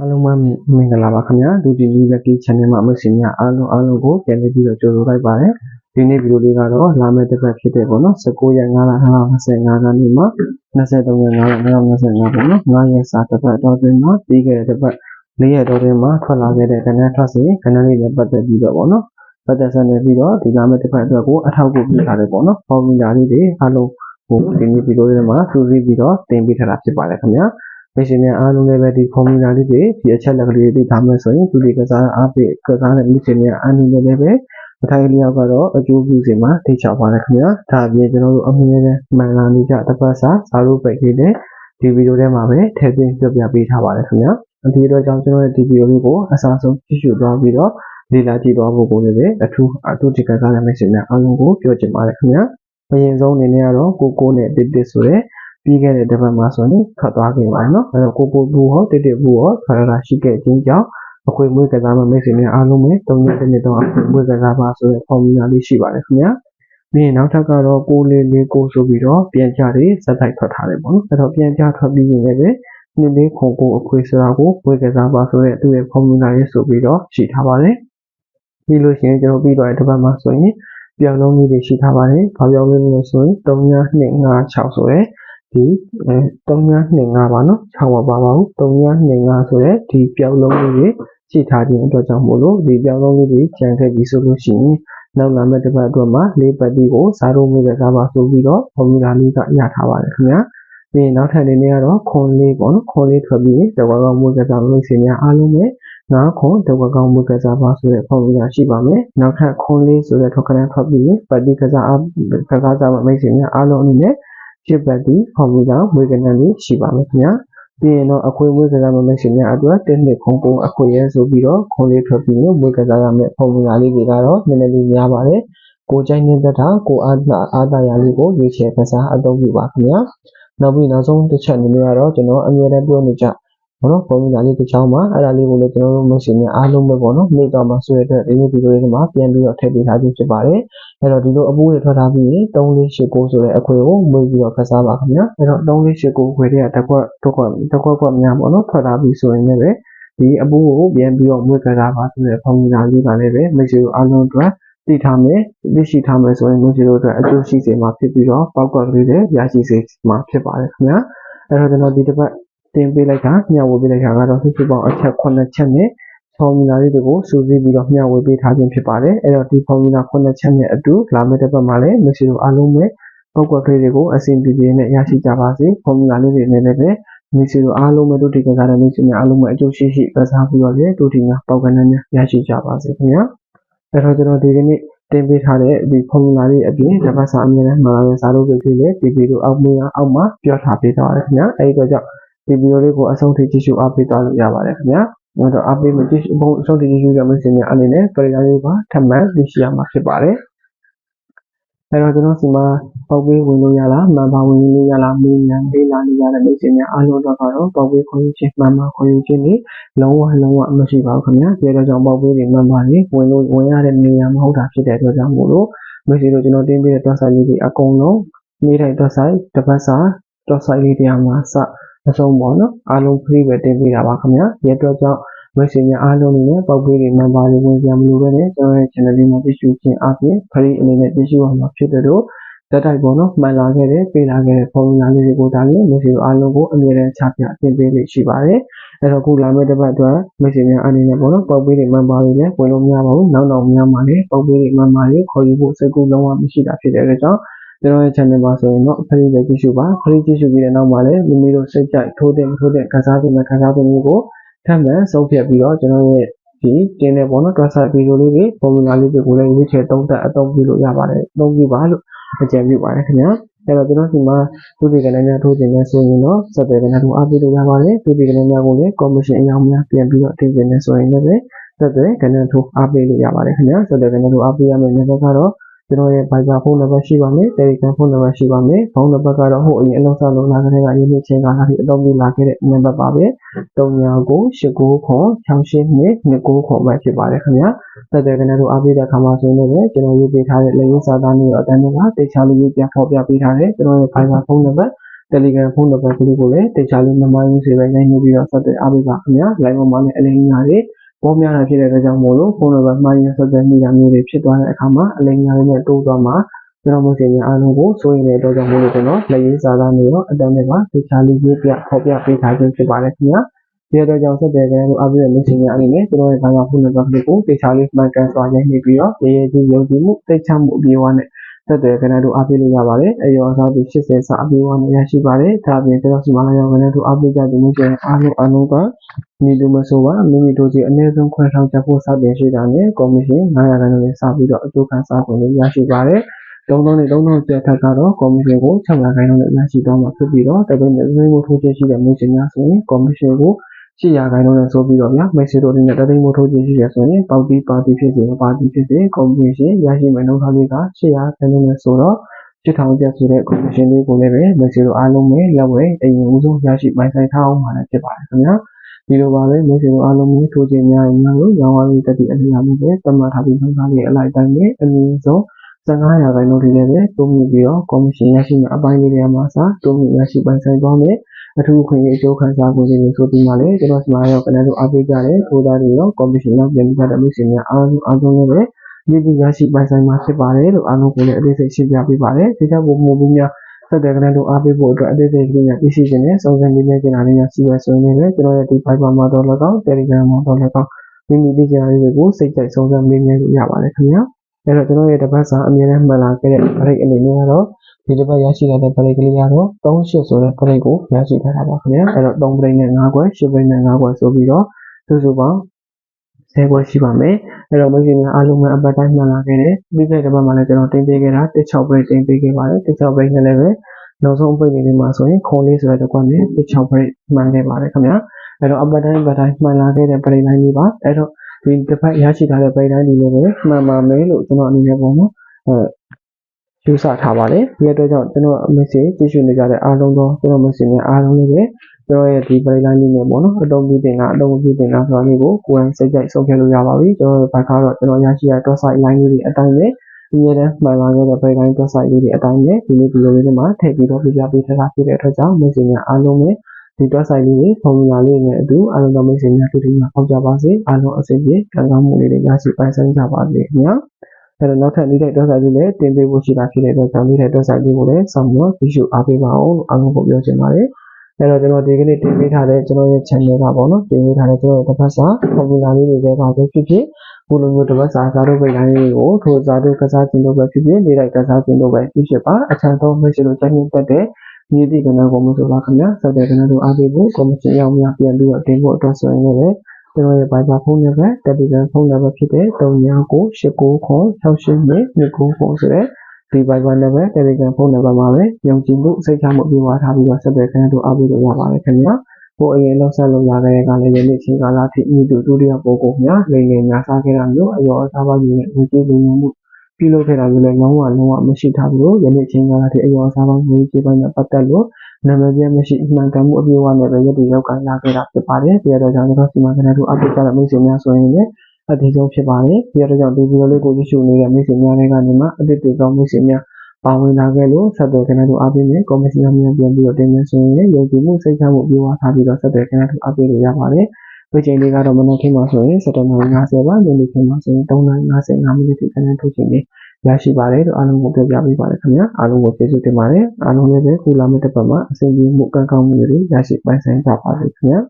အားလုံးပဲမင်္ဂလာပါခင်ဗျာဒူတီကြီးလက်ကီ channel မှာအမရှင်များအားလုံးအားလုံးကိုပြန်လည်ပြီးတော့ကြိုဆိုလိုက်ပါတယ်ဒီနေ့ဗီဒီယိုလေးကတော့လာမယ့်တစ်ပတ်ဖြစ်တဲ့ပေါ့နော်19ရက်9လ2025ခန်းနေ့မှာ23ရက်9လ2025ပေါ့နော်9ရက်စာတစ်ပတ်တော့တွင်မှာပြီးခဲ့တဲ့တစ်ပတ်၄ရက်တော့တွင်မှာထွက်လာခဲ့တဲ့ကဏ္ဍထွက်စီကဏ္ဍလေးနဲ့ပတ်သက်ပြီးတော့ပေါ့နော်ပတ်သက်ဆက်နေပြီးတော့ဒီလာမယ့်တစ်ပတ်အတွက်ကိုအထောက်အကူပြုထားတယ်ပေါ့နော်။ formula လေးတွေအားလုံးကိုဒီနေ့ဗီဒီယိုလေးမှာစူးစီးပြီးတော့သင်ပေးထားတာဖြစ်ပါတယ်ခင်ဗျာ။ မိတ်ဆွေများအားလုံးလည်းပဲဒီ formula လေးတွေဒီအချက်လက်ကလေးတွေထားမယ်ဆိုရင်သူတွေကစားအားပေးကစားတဲ့မိတ်ဆွေများအားလုံးလည်းပဲအထိုင်လျောက်ကတော့အကျိုးပြုစေမှာသိချပါတယ်ခင်ဗျာဒါအပြင်ကျွန်တော်တို့အမြဲတမ်းမှန်လာနေကြတစ်ပတ်စာစာလို့ပိတ်လေးနဲ့ဒီဗီဒီယိုထဲမှာပဲထည့်သွင်းပြပြပေးထားပါတယ်ခင်ဗျာဒီတော့ကြောင့်ကျွန်တော်ရဲ့ဒီဗီဒီယိုလေးကိုအစားဆုံးကြည့်ရှုသွားပြီးတော့လေ့လာကြည့်သွားဖို့ကိုလည်းပဲအထူးအထူးဒီကစားတဲ့မိတ်ဆွေများအားလုံးကိုပြောချင်ပါတယ်ခင်ဗျာအရင်ဆုံးအနေနဲ့ကတော့ကိုကိုနဲ့တစ်တစ်ဆိုတဲ့ ပြီးခဲ့တဲ့တစ်ပတ်မှာဆိုရင်ထွက်သွားခဲ့ပါတယ်နော်အဲတော့ကိုကိုဘူးဟောတစ်တစ်ဘူးဟောထွက်လာရှိခဲ့ခြင်းကြောင့်အခွင့်အရေးကစားမမိတ်ဆွေများအားလုံးပဲ၃ရက်တစ်နှစ်တော့အခွင့်အရေးကစားပါဆိုတဲ့ formula လေးရှိပါတယ်ခင်ဗျာပြီးရင်နောက်ထပ်ကတော့ကိုလေးလေးကိုဆိုပြီးတော့ပြန်ကြတွေဇက်တိုက်ထွက်ထားတယ်ပေါ့နော်အဲ့တော့ပြန်ကြထွက်ပြီးရင်လည်းနှစ်လေးခုံကိုအခွေဆိုတာကိုဝေကစားပါဆိုတဲ့သူ့ရဲ့ formula လေးဆိုပြီးတော့ရှိထားပါတယ်ပြီးလို့ရှိရင်ကျွန်တော်ပြီးတော့တစ်ပတ်မှာဆိုရင်ပြောင်းလုံးလေးတွေရှိထားပါတယ်။ဘာပြောင်းလဲလဲဆိုရင်3926ဆိုရဲ ဒီအဲ3925ပါနော်6ပါပါပါဘူး3925ဆိုရဲဒီပြောင်းလုံးလေးတွေရှိထားခြင်းအတွက်ကြောင့်မို့လို့ဒီပြောင်းလုံးလေးတွေကျန်ခဲ့ပြီဆိုလို့ရှိရင်နောက်လာမယ့်တစ်ပတ်အတွက်မှာလေးပတ်တီကိုစားလို့မျိုးပဲစားပါဆိုပြီးတော့ formula လေးကရထားပါတယ်ခင်ဗျာ။ပြီးရင်နောက်ထပ်အနေနဲ့ကတော့ခွန်လေးပေါ့နော်ခွန်လေးထွက်ပြီးတော့ကောင်းမျိုးကစားလို့ရှိရင်အားလုံးပဲငါးခွန်တဝက်ကောင်းမှုကစားပါဆိုတဲ့ formula ရှိပါမယ်။နောက်ထပ်ခွန်လေးဆိုတဲ့ထောက်ကနန်းထွက်ပြီးပတ်တိကစားအားကစားကြမှာမိတ်ဆွေများအားလုံးအနေနဲ့ ချစ်ပတ်တိ formula မွေးကနန်းလေးရှိပါမယ်ခင်ဗျာ။ပြီးရင်တော့အခွေမွေးကစားမှာမိတ်ဆွေများအတွက်တစ်နှစ်ခွန်ပုံအခွေရဲဆိုပြီးတော့ခွန်လေးထွက်ပြီးမွေးကစားရမယ့် formula လေးတွေကတော့နည်းနည်းလေးများပါတယ်။ကိုကြိုက်နေတဲ့တာကိုအားအားသာရာလေးကိုရွေးချယ်ကစားအသုံးပြုပါခင်ဗျာ။နောက်ပြီးနောက်ဆုံးတစ်ချက်အနေနဲ့ကတော့ကျွန်တော်အမြဲတမ်းပြောနေကြ ပေါ့နော် formula လေးတစ်ချောင်းမှာအဲ့ဒါလေးကိုလည်းကျွန်တော်တို့မရှင်များအားလုံးပဲပေါ့နော်မိသွားမှာဆိုတဲ့အတွက်ဒီနေ့ဗီဒီယိုလေးမှာပြန်ပြီးတော့ထည့်ပေးထားခြင်းဖြစ်ပါတယ်အဲ့တော့ဒီလိုအပူတွေထွက်ထားပြီးရင်3489ဆိုတဲ့အခွေကိုမွေးပြီးတော့ခစားပါခင်ဗျာအဲ့တော့3489ခွေတွေကတစ်ခွက်တစ်ခွက်တစ်ခွက်ခွက်များပေါ့နော်ထွက်ထားပြီးဆိုရင်လည်းဒီအပူကိုပြန်ပြီးတော့မွေးခစားပါဆိုတဲ့ formula လေးကလည်းပဲမိတ်ဆွေတို့အားလုံးအတွက်သိထားမယ်သိရှိထားမယ်ဆိုရင်မိတ်ဆွေတို့အတွက်အကျိုးရှိစေမှာဖြစ်ပြီးတော့ပေါက်ကွက်ကလေးတွေရရှိစေမှာဖြစ်ပါတယ်ခင်ဗျာအဲ့တော့ကျွန်တော်ဒီတစ်ပတ် တင်ပေးလိုက်တာမျှဝေပေးလိုက်တာကတော့စုစုပေါင်းအချက်9ချက်နဲ့ formula လေးတွေကိုစုစည်းပြီးတော့မျှဝေပေးထားခြင်းဖြစ်ပါတယ်အဲ့တော့ဒီ formula 9ချက်နဲ့အတူလာမယ့်တစ်ပတ်မှာလည်းမရှိတို့အားလုံးပဲပောက်ကွက်ကလေးတွေကိုအဆင်ပြေပြေနဲ့ရရှိကြပါစေ formula လေးတွေနဲ့လည်းပဲမရှိတို့အားလုံးပဲတို့ဒီကစားတဲ့မိတ်ဆွေများအားလုံးပဲအကျိုးရှိရှိကစားပြီးတော့လေတို့ဒီများပေါက်ကနန်းများရရှိကြပါစေခင်ဗျာအဲ့တော့ကျွန်တော်ဒီကနေ့တင်ပေးထားတဲ့ဒီ formula လေးအပြင်တစ်ပတ်စာအမြဲတမ်းမှာလည်းစာလို့ဖြစ်လေဒီဗီဒီယိုအောက်မှာအောက်မှာပြောထားပေးထားပါတယ်ခင်ဗျာအဲ့ဒီတော့ကြောင့် ဒီဗီဒီယိုလေးကိုအဆုံးထိကြည့်ရှုအားပေးသွားလို့ရပါတယ်ခင်ဗျာ။အဲ့တော့အားပေးမကြည့်ရှုဖို့အဆုံးထိကြည့်ရှုကြမယ့်စင်များအနေနဲ့ပရိယာလေးပါထပ်မံသိရှိရမှာဖြစ်ပါတယ်။အဲ့တော့ကျွန်တော်စီမှာပေါက်ပေးဝင်လို့ရလားမှန်ပါဝင်လို့ရလားမေးမြန်းပေးလာနေရတဲ့မိတ်ဆွေများအားလုံးတော့ကတော့ပေါက်ပေးခွင့်ချင်းမှန်ပါခွင့်ချင်းနေလုံးဝလုံးဝမရှိပါဘူးခင်ဗျာ။ဒီတော့ကြောင့်ပေါက်ပေးတွေမှန်ပါလေဝင်လို့ဝင်ရတဲ့နေရာမဟုတ်တာဖြစ်တဲ့အတွက်ကြောင့်မို့လို့မိတ်ဆွေတို့ကျွန်တော်တင်ပေးတဲ့တွက်ဆိုင်လေးတွေအကုန်လုံးနေ့တိုင်းတွက်ဆိုင်တစ်ပတ်စာတွက်ဆိုင်လေးတရားမှာစ အဆုံးပေါ့နော်အားလုံး free ပဲတင်ပေးတာပါခင်ဗျာဒီအတွက်ကြောင့်မိတ်ဆွေများအားလုံးအနေနဲ့ပေါက်ပေးတွေ member တွေဝင်ကြမလို့ပဲနဲ့ကျွန်တော်ရဲ့ channel လေးမှာကြည့်ရှုခြင်းအပြင် free အနေနဲ့ကြည့်ရှုရမှာဖြစ်တဲ့တော့တက်တိုက်ပေါ့နော်မှန်လာခဲ့တဲ့ပေးလာခဲ့တဲ့ formula လေးတွေကိုဒါလည်းမိတ်ဆွေတို့အားလုံးကိုအမြဲတမ်းချပြအသင်ပေးလေးရှိပါတယ်အဲ့တော့ခုလာမယ့်တစ်ပတ်အတွက်မိတ်ဆွေများအနေနဲ့ပေါ့နော်ပေါက်ပေးတွေ member တွေလည်းဝင်လို့မရပါဘူးနောက်နောက်များမှာလည်းပေါက်ပေးတွေ member တွေခေါ်ယူဖို့စိတ်ကူးလုံးဝမရှိတာဖြစ်တဲ့အတွက်ကြောင့် ကျွန်တော်ရဲ့ channel မှာဆိုရင်တော့ free ပဲကြည့်ရှုပါ free ကြည့်ရှုပြီးတဲ့နောက်မှာလည်းမိမိတို့စိတ်ကြိုက်ထိုးတဲ့မထိုးတဲ့ခန်းစားခြင်းနဲ့ခန်းစားခြင်းတွေကိုထပ်မံဆုံးဖြတ်ပြီးတော့ကျွန်တော်ရဲ့ဒီတင်းတဲ့ပေါ့နော် website ဗီဒီယိုလေးတွေ formula လေးတွေကိုလည်းရွေးချယ်သုံးသပ်အသုံးပြုလို့ရပါတယ်အသုံးပြုပါလို့အကြံပြုပါတယ်ခင်ဗျာအဲ့တော့ကျွန်တော်ဒီမှာသူဒီကနေ့များထိုးခြင်းနဲ့ဆိုရင်တော့စက်တယ်ကနေ့တို့အားပေးလို့ရပါတယ်သူဒီကနေ့များကိုလည်း commission အယောင်များပြန်ပြီးတော့တင်ခြင်းနဲ့ဆိုရင်လည်းစက်တယ်ကနေ့ထိုးအားပေးလို့ရပါတယ်ခင်ဗျာစက်တယ်ကနေ့တို့အားပေးရမယ့်နေရာကတော့ ကျွန်တော်ရဲ့ Viber ဖုန်းနံပါတ်ရှိပါမယ် Telegram ဖုန်းနံပါတ်ရှိပါမယ်ဖုန်းနံပါတ်ကတော့ဟိုအရင်အလုံးစလုံးလာခဲ့တဲ့ရင်းနှီးချင်းကလာပြီးအသုံးပြုလာခဲ့တဲ့နံပါတ်ပါပဲ3998ခွန်68229ခွန်ပဲဖြစ်ပါတယ်ခင်ဗျာတက်တဲ့ကနေတို့အားပေးတဲ့အခါမှာဆိုရင်လည်းကျွန်တော်ရေးပေးထားတဲ့လက်ရင်းစာသားမျိုးအတန်းတွေကတေချာလေးရေးပြဖော်ပြပေးထားတယ်ကျွန်တော်ရဲ့ Viber ဖုန်းနံပါတ် Telegram ဖုန်းနံပါတ်ကလေးကိုလည်းတေချာလေးမမိုင်းဘူးဆိုပဲရိုက်နှိပ်ပြီးတော့ဆက်သွယ်အားပေးပါခင်ဗျာ live ပေါ်မှာလည်းအလိမ်ညာတွေ ပေါ်များတာဖြစ်တဲ့အတွက်ကြောင့်မို့လို့ဖုန်းနံပါတ်မှားရင်ဆက်သွယ်မိတာမျိုးတွေဖြစ်သွားတဲ့အခါမှာအလိမ်ညာတွေနဲ့တိုးသွားမှာကျွန်တော်မျိုးစင်များအားလုံးကိုစိုးရင်တဲ့အတွက်ကြောင့်မို့လို့ကျွန်တော်လက်ရေးစာသားနေရောအတန်းနဲ့ပါတေချာလေးရေးပြဖော်ပြပေးထားခြင်းဖြစ်ပါတယ်ခင်ဗျာဒီအတွက်ကြောင့်ဆက်သွယ်ကြတဲ့အားပေးတဲ့မျိုးစင်များအနေနဲ့ကျွန်တော်ရဲ့ဘာသာဖုန်းနံပါတ်ကလေးကိုတေချာလေးမှန်ကန်စွာရိုက်နှိပ်ပြီးတော့ရေရဲကြီးယုံကြည်မှုသိချမှုအပြေအဝနဲ့ ဆက်သွယ်ခဏတို့အားပေးလို့ရပါတယ်။အယောအစားပြီး80စာအပြေအဝနဲ့ရရှိပါတယ်။ဒါအပြင်ကျွန်တော်စီမလာရောက်ခဏတို့အားပေးကြတဲ့မျိုးကျန်အားလုံးအလုံးကမိသူမဆိုပါမိမိတို့စီအနည်းဆုံးခွဲထောင်ချက်ဖို့စတင်ရှိတာနဲ့ကော်မရှင်900ခန်းနဲ့စပြီးတော့အကျိုးခံစားခွင့်လေးရရှိပါတယ်။တုံးတုံးနဲ့တုံးတုံးကျက်ထက်ကတော့ကော်မရှင်ကို600ခန်းနဲ့ရရှိတော့မှာဖြစ်ပြီးတော့တပည့်နဲ့သိမှုထိုးချက်ရှိတဲ့မျိုးစင်များဆိုရင်ကော်မရှင်ကို 800ခန်းနဲ့ဆိုပြီးတော့ဗျာမိတ်ဆွေတို့အနေနဲ့တသိမှုထိုးချက်ရှိရဆိုရင်ပေါတီပါတီဖြစ်စေပါတီဖြစ်စေကော်မရှင်ရရှိမယ်နှုန်းထားလေးက800ခန်းနဲ့ဆိုတော့ဖြစ်ထောင်ပြဆိုတဲ့ commission လေးကိုလည်းပဲမက်ဆီတို့အားလုံးပဲလက်ဝဲအရင်ဦးဆုံးရရှိပိုင်ဆိုင်ထားအောင်ပါလည်းဖြစ်ပါတယ်ခင်ဗျာဒီလိုပါပဲမက်ဆီတို့အားလုံးပဲထိုးခြင်းများရင်များလို့ရောင်းဝါးရေးတက်သည့်အလျာမှုပဲသတ်မှတ်ထားပြီးနှုန်းထားလေးအလိုက်တိုင်းနဲ့အနည်းဆုံး15ရာခိုင်နှုန်းထိလည်းပဲတိုးမြင့်ပြီးတော့ commission ရရှိမယ့်အပိုင်းလေးတွေမှာစတိုးမြင့်ရရှိပိုင်ဆိုင်သွားမယ် အထူးခွင့်ရေးအကျိုးခံစား권တွေဆိုပြီးမှလည်းကျွန်တော်စမားရောက်ကနေတို့အားပေးကြတဲ့ထိုးသားတွေရော commission ရောက်ပြန်ကြတဲ့လူရှင်များအားလုံးအားလုံးလည်းပဲမြင့်ကြီးရရှိပိုင်ဆိုင်မှာဖြစ်ပါတယ်လို့အားလုံးကိုလည်းအသေးစိတ်ရှင်းပြပေးပါတယ်။ဒီကြောင့်ပုံမှုများဆက်တဲ့ကနေ့တို့အားပေးဖို့အတွက်အသေးစိတ်ကလေးများသိရှိခြင်းနဲ့စုံစမ်းပေးနေကြတာလေးများရှိရဆိုရင်လည်းကျွန်တော်ရဲ့ဒီ Viber မှာတော့လည်းကောင်း Telegram မှာတော့လည်းကောင်းမိမိသိချင်တာလေးတွေကိုစိတ်ကြိုက်စုံစမ်းပေးနေလို့ရပါတယ်ခင်ဗျာ။အဲ့တော့ကျွန်တော်ရဲ့တပတ်စာအမြဲတမ်းမှန်လာခဲ့တဲ့ break အနေနဲ့ကတော့ ဒီတစ်ပတ်ရရှိတဲ့ break ကလေးကတော့38ဆိုတဲ့ break ကိုရရှိထားတာပါခင်ဗျာ။အဲ့တော့3 break နဲ့5ခွဲ10 break နဲ့5ခွဲဆိုပြီးတော့စုစုပေါင်း10ခွဲရှိပါမယ်။အဲ့တော့မိတ်ဆွေများအားလုံးပဲအပတ်တိုင်းမှန်လာခဲ့တယ်။ပြီးခဲ့တဲ့ဘက်မှာလည်းကျွန်တော်တင်ပေးခဲ့တာ16 break တင်ပေးခဲ့ပါတယ်။16 break နဲ့လည်းပဲနောက်ဆုံး break လေးမှာဆိုရင်ခွန်လေးဆိုတဲ့တစ်ခွက်နဲ့16 break မှန်ခဲ့ပါတယ်ခင်ဗျာ။အဲ့တော့အပတ်တိုင်းအပတ်တိုင်းမှန်လာခဲ့တဲ့ break တိုင်းလေးပါ။အဲ့တော့ဒီတစ်ပတ်ရရှိထားတဲ့ break တိုင်းလေးလည်းပဲမှန်ပါမယ်လို့ကျွန်တော်အနေနဲ့ပေါ့နော်။အဲ ယူဆထားပါတယ်။ဒီအတွက်ကြောင့်ကျွန်တော် message ကြည့်ရှုနေကြတဲ့အားလုံးသောကျွန်တော် message များအားလုံးလည်းပဲကျွန်တော်ရဲ့ဒီ break line လေးနဲ့ပေါ့နော်အတုံးပြတင်တာအတုံးပြတင်တာဆိုတာလေးကိုကိုယ်တိုင်စိတ်ကြိုက်ဆုံးဖြတ်လို့ရပါပြီကျွန်တော်ဘက်ကတော့ကျွန်တော်ရရှိရ dot site line လေးတွေအတိုင်းပဲဒီရတဲ့မှန်လာခဲ့တဲ့ break line dot site လေးတွေအတိုင်းပဲဒီနေ့ဒီလိုလေးတွေမှာထည့်ပြီးတော့ပြပြပေးထားတာဖြစ်တဲ့အတွက်ကြောင့် message များအားလုံးပဲဒီ dot site လေးတွေ formula လေးနဲ့အတူအားလုံးသော message များတူတူများပေါက်ကြပါစေအားလုံးအဆင်ပြေကံကောင်းမှုလေးတွေရရှိပိုင်ဆိုင်ကြပါစေခင်ဗျာ အဲ့တော့နောက်ထပ်လေးတဲ့ dot site လေးလည်းတင်ပေးဖို့ရှိတာဖြစ်တဲ့အတွက်ကြောင့်လေးတဲ့ dot site လေးကိုလည်းဆောင်ပြီးတော့ကြည့်ရှုအားပေးပါအောင်လို့အားလုံးကိုပြောချင်ပါတယ်အဲ့တော့ကျွန်တော်ဒီကနေ့တင်ပေးထားတဲ့ကျွန်တော်ရဲ့ channel ကပေါ့နော်တင်ပေးထားတဲ့ကျွန်တော်ရဲ့တစ်ပတ်စာ formula လေးတွေပဲပါပဲဖြစ်ဖြစ်ကိုလိုမျိုးတစ်ပတ်စာစားတို့ပိတ်တိုင်းလေးကိုထိုစားတို့ကစားခြင်းတို့ပဲဖြစ်ဖြစ်နေလိုက်ကစားခြင်းတို့ပဲဖြစ်ဖြစ်ပါအချမ်းဆုံးမရှိလို့ချက်ချင်းတက်တဲ့မြေတိကနကိုမဆိုပါခင်ဗျာဆက်တဲ့ကနတို့အားပေးဖို့ကော်မရှင်ရောက်များပြန်ပြီးတော့တင်ဖို့အတွက်ဆိုရင်လည်း ကျွန်တော်ရဲ့ Viber ဖုန်းနံပါတ် Telegram ဖုန်းနံပါတ်ဖြစ်တဲ့3998692929ဆိုတဲ့ဒီ Viber နံပါတ် Telegram ဖုန်းနံပါတ်မှာပဲယုံကြည်မှုစိတ်ချမှုပြေဝထားပြီးတော့ဆက်သွယ်ခန်းတို့အားပေးလို့ရပါတယ်ခင်ဗျာ။ကိုအရင်လောက်ဆက်လို့ရခဲ့တဲ့ကလည်းယနေ့ချိန်ကာလထိဤသူဒုတိယပို့ကိုများလိမ်ငယ်ညာစားခဲ့တာမျိုးအယောအစားပါကြီးနဲ့ဝင်ကြည့်လိမ်ငယ်မှုပြုလုပ်ခဲ့တာမျိုးလည်းလုံးဝလုံးဝမရှိထားဘူးလို့ယနေ့ချိန်ကာလထိအယောအစားပါဝင်ကြည့်ပိုင်းနဲ့ပတ်သက်လို့ နာမည်ပြမရှိအမှန်ကန်မှုအပြည့်အဝနဲ့ပဲရည်တည်ရောက်ကန်လာခဲ့တာဖြစ်ပါတယ်။ဒီတော့ကျွန်တော်စီမံခန့်တို့အပိတ်ကြတဲ့မိတ်ဆွေများဆိုရင်လည်းအသေးဆုံးဖြစ်ပါတယ်။ဒီတော့ကြောင့်ဒီဗီဒီယိုလေးကိုကြည့်ရှုနေတဲ့မိတ်ဆွေများတွေကနေမှအသစ်တွေကောင်းမိတ်ဆွေများပါဝင်လာခဲ့လို့ဆက်သွယ်ခဏတို့အားပေးမယ်ကော်မရှင်များပြန်ပြီးတော့တင်မယ်ဆိုရင်လည်းယုံကြည်မှုစိတ်ချမှုပြေဝထားပြီးတော့ဆက်သွယ်ခဏတို့အားပေးလို့ရပါတယ်။ဝေချိန်လေးကတော့မနက်ခင်းမှာဆိုရင်7:50ပါညနေခင်းမှာဆိုရင်3:55မိနစ်ထိခဏထုတ်ချိန်လေး ရရှိပါတယ်လို့အားလုံးကိုပြောပြပေးပါတယ်ခင်ဗျာအားလုံးကိုကျေးဇူးတင်ပါတယ်အားလုံးလည်းပဲခုလာမယ့်တစ်ပတ်မှာအဆင်ပြေမှုကံကောင်းမှုတွေရရှိပိုင်ဆိုင်ကြပါစေခင်ဗျာ